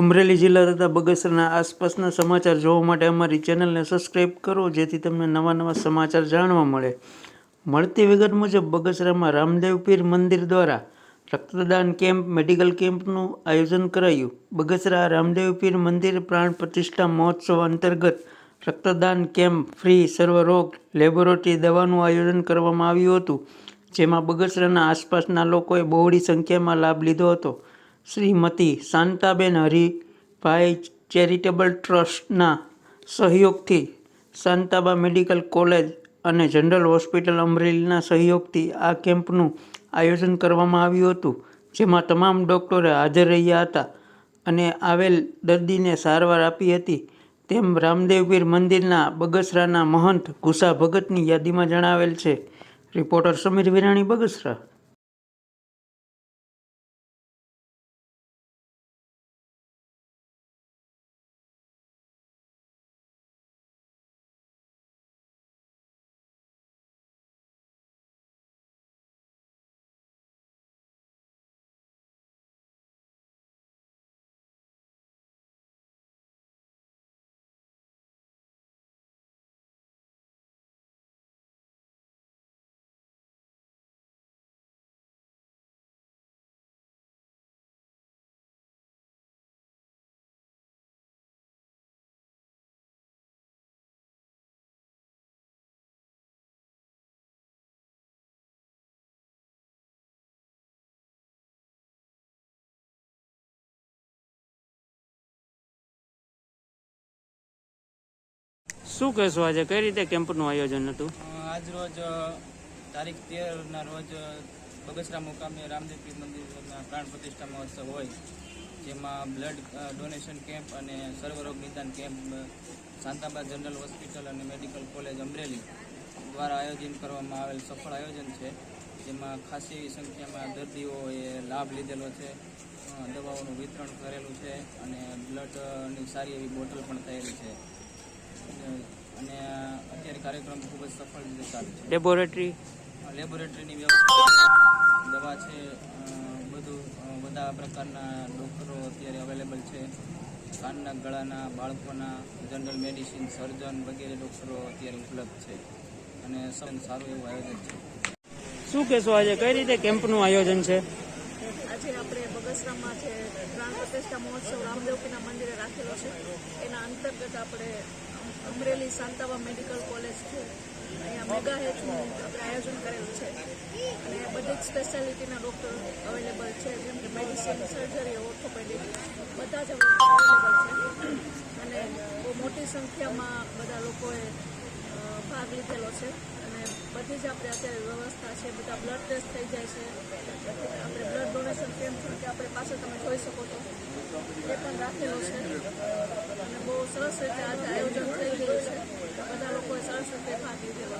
અમરેલી જિલ્લા તથા બગસરાના આસપાસના સમાચાર જોવા માટે અમારી ચેનલને સબસ્ક્રાઈબ કરો, જેથી તમને નવા નવા સમાચાર જાણવા મળે. મળતી વિગત મુજબ, બગસરામાં રામદેવ પીર મંદિર દ્વારા રક્તદાન કેમ્પ, મેડિકલ કેમ્પનું આયોજન કરાયું. બગસરા રામદેવ પીર મંદિર પ્રાણ પ્રતિષ્ઠા મહોત્સવ અંતર્ગત રક્તદાન કેમ્પ, ફ્રી સર્વરોગ લેબોરેટરી દવાનું આયોજન કરવામાં આવ્યું હતું, જેમાં બગસરાના આસપાસના લોકોએ બહોળી સંખ્યામાં લાભ લીધો હતો. શ્રીમતી શાંતાબેન હરિભાઈ ચેરિટેબલ ટ્રસ્ટના સહયોગથી શાંતાબા મેડિકલ કોલેજ અને જનરલ હોસ્પિટલ અમરેલીના સહયોગથી આ કેમ્પનું આયોજન કરવામાં આવ્યું હતું, જેમાં તમામ ડૉક્ટરો હાજર રહ્યા હતા અને આવેલ દર્દીને સારવાર આપી હતી. તેમ રામદેવપીર મંદિરના બગસરાના મહંત ઘુસા ભગતની યાદીમાં જણાવેલ છે. રિપોર્ટર સમીર વિરાણી, બગસરા. શું કહેશો આજે? કઈ રીતે કેમ્પનું આયોજન હતું? આજ રોજ તારીખ તેરના રોજ બગસરા મુકામે રામદેવ મંદિરના પ્રાણ પ્રતિષ્ઠા મહોત્સવ હોય. જેમાં બ્લડ ડોનેશન કેમ્પ અને સર્વરોગ નિદાન કેમ્પ અ, શાંતાબા જનરલ હોસ્પિટલ અને મેડિકલ કોલેજ અમરેલી દ્વારા આયોજન કરવામાં આવેલ સફળ આયોજન છે. જેમાં ખાસી એવી સંખ્યામાં દર્દીઓએ લાભ લીધેલો છે. દવાઓનું વિતરણ કરેલું છે અને બ્લડની સારી એવી બોટલ પણ થયેલી છે. અને અત્યારે કાર્યક્રમ ખૂબ જ સફળ રીતે ચાલુ છે. લેબોરેટરી લેબોરેટરીની વ્યવસ્થા દવા છે બધું બધા પ્રકારના ડૉક્ટરો અત્યારે અવેલેબલ છે. કાનના ગળાના બાળકોના જનરલ મેડિસિન સર્જન વગેરે ડૉક્ટરો અત્યારે ઉપલબ્ધ છે. અને સૌ સારું એવું આયોજન છે. શું કહેશો આજે? કઈ રીતે કેમ્પનું આયોજન છે? આજે આપણે બગસરામાં છે પ્રાણ પ્રતિષ્ઠા મહોત્સવ રામદેવપીના મંદિરે રાખેલો છે. એના અંતર્ગત આપણે અમરેલી શાંતાબા મેડિકલ કોલેજ છે. અહીંયા મેગા હેલ્થનું આપણે આયોજન કરેલું છે. અને બધી જ સ્પેશિયાલિટીના ડૉક્ટર અવેલેબલ છે, જેમ કે મેડિસિન સર્જરી ઓર્થોપેડિક બધા જ અવેલેબલ છે. અને બહુ મોટી સંખ્યામાં બધા લોકોએ ભાગ લીધેલો છે. અને બધી જ આપણે અત્યારે વ્યવસ્થા છે, બધા બ્લડ ટેસ્ટ થઈ જાય છે. આપણે બ્લડ ડોનેશન કેમ્પ છે કે આપણે પાસે તમે જોઈ શકો છો. એ પણ રાખેલો છે. અને બહુ સરસ રીતે આજે Thank you.